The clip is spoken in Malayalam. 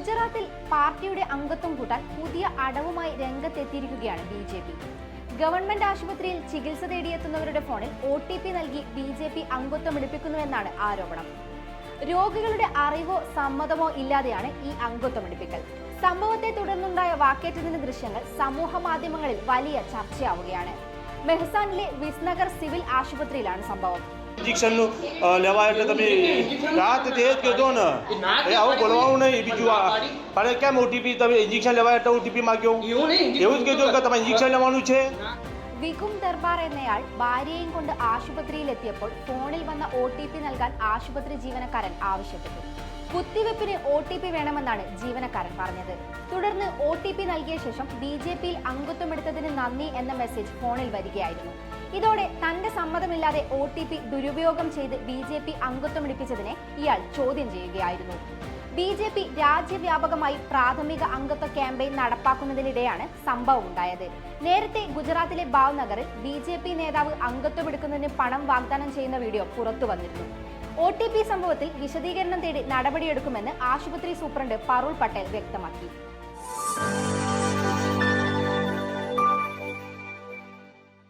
ഗുജറാത്തിൽ പാർട്ടിയുടെ അംഗത്വം കൂട്ടാൻ പുതിയ അടവുമായി രംഗത്തെത്തിയിരിക്കുകയാണ് ബി ജെ പി. ഗവൺമെന്റ് ആശുപത്രിയിൽ ചികിത്സ തേടിയെത്തുന്നവരുടെ ഫോണിൽ ഒ ടി പി നൽകി ബി ജെ പി അംഗത്വം എടുപ്പിക്കുന്നുവെന്നാണ് ആരോപണം. രോഗികളുടെ അറിവോ സമ്മതമോ ഇല്ലാതെയാണ് ഈ അംഗത്വം എടുപ്പിക്കൽ. സംഭവത്തെ തുടർന്നുണ്ടായ വാക്കേറ്റത്തിന്റെ ദൃശ്യങ്ങൾ സമൂഹ മാധ്യമങ്ങളിൽ വലിയ ചർച്ചയാവുകയാണ്. മെഹ്സാനിലെ വിസ്നഗർ സിവിൽ ആശുപത്രിയിലാണ് സംഭവം. ઇન્જેક્શન અ, લેવા એટલે તમે રાત તે જ કહેતો ને એ આવું બોલવાનું નહીં બીજું આ અરે કેમ ઓટીપી તમે ઇન્જેક્શન લેવા એટલે ઓટીપી માગ્યો એવું નહીં એવું જ કહેતો કે તમારે ઇન્જેક્શન લેવાનું છે വികും ദർബാർ എന്നയാൾ ഭാര്യയെയും കൊണ്ട് ആശുപത്രിയിലെത്തിയപ്പോൾ ഫോണിൽ വന്ന ഒ ടി പി നൽകാൻ ആശുപത്രി ജീവനക്കാരൻ ആവശ്യപ്പെട്ടു കുത്തിവെപ്പിന് ഒ ടി പി വേണമെന്നാണ് ജീവനക്കാരൻ പറഞ്ഞത് തുടർന്ന് ഒ ടി പി നൽകിയ ശേഷം ബി ജെ പിയിൽ അംഗത്വമെടുത്തതിന് നന്ദി എന്ന മെസ്സേജ് ഫോണിൽ വരികയായിരുന്നു ഇതോടെ തന്റെ സമ്മതമില്ലാതെ ഒ ടി പി ദുരുപയോഗം ചെയ്ത് ബി ജെ പി അംഗത്വമെടുപ്പിച്ചതിനെ ഇയാൾ ചോദ്യം ചെയ്യുകയായിരുന്നു. ബി ജെ പി രാജ്യവ്യാപകമായി പ്രാഥമിക അംഗത്വ ക്യാമ്പയിൻ നടപ്പാക്കുന്നതിനിടെയാണ് സംഭവം ഉണ്ടായത്. നേരത്തെ ഗുജറാത്തിലെ ഭാവ്നഗറിൽ ബി ജെ പി നേതാവ് അംഗത്വമെടുക്കുന്നതിന് പണം വാഗ്ദാനം ചെയ്യുന്ന വീഡിയോ പുറത്തു വന്നിരുന്നു. ഒ ടി പി സംഭവത്തിൽ വിശദീകരണം തേടി നടപടിയെടുക്കുമെന്ന് ആശുപത്രി സൂപ്രണ്ട് പറുൾ പട്ടേൽ വ്യക്തമാക്കി.